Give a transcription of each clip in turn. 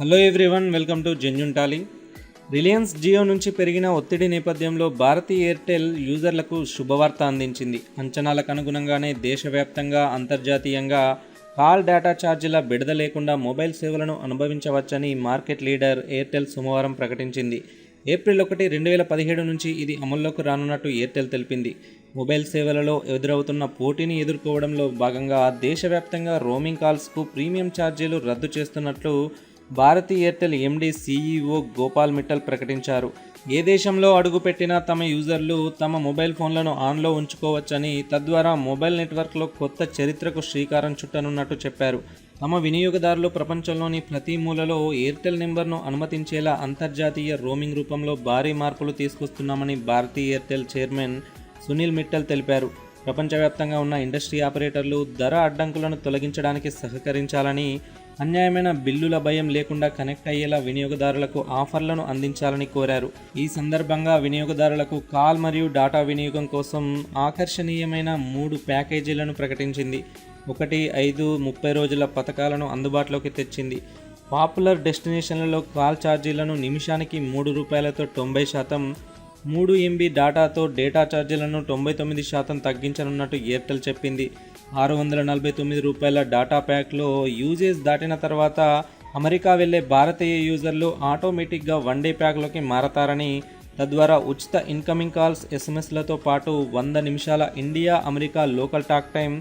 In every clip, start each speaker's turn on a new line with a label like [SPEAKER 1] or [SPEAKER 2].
[SPEAKER 1] Hello everyone welcome to genuine Reliance Jio నుంచి పెరిగిన ఒత్తిడి నేపథ్యంలో భారతీ ఎయిర్టెల్ యూజర్లకు శుభవార్త అందించింది. అంచనాలకు అనుగుణంగానే దేశవ్యాప్తంగా అంతర్జాతీయంగా కాల్ డేటా ఛార్జీల బిడద లేకుండా మొబైల్ సేవలను అనుభవించవచ్చని మార్కెట్ లీడర్ ఎయిర్టెల్ సోమవారం ప్రకటించింది. ఏప్రిల్ ఒకటి రెండు వేల పదిహేడు నుంచి ఇది అమల్లోకి రానున్నట్టు ఎయిర్టెల్ తెలిపింది. మొబైల్ సేవలలో ఎదురవుతున్న పోటీని ఎదుర్కోవడంలో భాగంగా దేశవ్యాప్తంగా రోమింగ్ కాల్స్కు ప్రీమియం ఛార్జీలు రద్దు చేస్తున్నట్లు భారతీ ఎయిర్టెల్ ఎండీ సీఈఓ గోపాల్ మిట్టల్ ప్రకటించారు. ఏ దేశంలో అడుగుపెట్టినా తమ యూజర్లు తమ మొబైల్ ఫోన్లను ఆన్లో ఉంచుకోవచ్చని తద్వారా మొబైల్ నెట్వర్క్లో కొత్త చరిత్రకు శ్రీకారం చుట్టనున్నట్టు చెప్పారు. తమ వినియోగదారులు ప్రపంచంలోని ప్రతి మూలలో ఎయిర్టెల్ నెంబర్ను అనుమతించేలా అంతర్జాతీయ రోమింగ్ రూపంలో భారీ మార్పులు తీసుకొస్తున్నామని భారతీ ఎయిర్టెల్ చైర్మన్ సునీల్ మిట్టల్ తెలిపారు. ప్రపంచవ్యాప్తంగా ఉన్న ఇండస్ట్రీ ఆపరేటర్లు ధర అడ్డంకులను తొలగించడానికి సహకరించాలని అన్యాయమైన బిల్లుల భయం లేకుండా కనెక్ట్ అయ్యేలా వినియోగదారులకు ఆఫర్లను అందించాలని కోరారు. ఈ సందర్భంగా వినియోగదారులకు కాల్ మరియు డాటా వినియోగం కోసం ఆకర్షణీయమైన మూడు ప్యాకేజీలను ప్రకటించింది. ఒకటి ఐదు ముప్పై రోజుల పథకాలను అందుబాటులోకి తెచ్చింది. పాపులర్ డెస్టినేషన్లలో కాల్ ఛార్జీలను నిమిషానికి మూడు రూపాయలతో తొంభై శాతం మూడు ఎంబీ డేటాతో డేటా ఛార్జీలను తొంభై తొమ్మిది శాతం తగ్గించనున్నట్టు ఎయిర్టెల్ చెప్పింది. ఆరు వందల నలభై తొమ్మిది రూపాయల డేటా ప్యాక్లో యూజేజ్ దాటిన తర్వాత అమెరికా వెళ్ళే భారతీయ యూజర్లు ఆటోమేటిక్గా వన్ డే ప్యాక్లోకి మారతారని తద్వారా ఉచిత ఇన్కమింగ్ కాల్స్ ఎస్ఎంఎస్లతో పాటు వంద నిమిషాల India America local talk time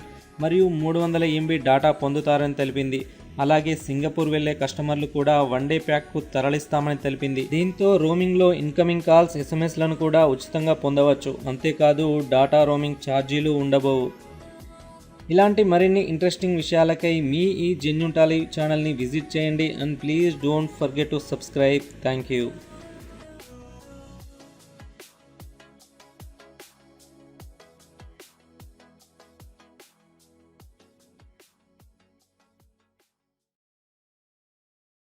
[SPEAKER 1] మరియు మూడు వందల ఎంబీ డేటా పొందుతారని తెలిపింది. అలాగే సింగపూర్ వెళ్ళే కస్టమర్లు కూడా వన్ డే ప్యాక్కు తరలిస్తామని తెలిపింది. దీంతో రోమింగ్లో ఇన్కమింగ్ కాల్స్ ఎస్ఎంఎస్లను కూడా ఉచితంగా పొందవచ్చు. అంతేకాదు డాటా రోమింగ్ ఛార్జీలు ఉండబోవు. ఇలాంటి మరిన్ని ఇంట్రెస్టింగ్ విషయాలకై మీ ఈ జెన్యున్ టాలీ ఛానల్ని విజిట్ చేయండి. And please don't forget to subscribe. Thank you.